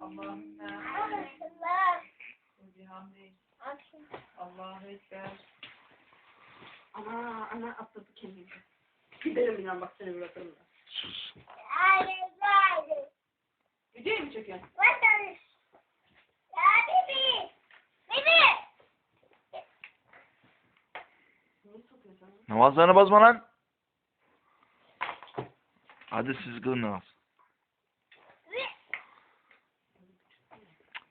Allahümme bihamdik. Allahu Ekber. Ana ana atladı kendini. Giderim inan bak seni bırakırım da. Videoyu mu çekiyorsun? Namazlarını bozma lan. Hadi siz kılın namaz.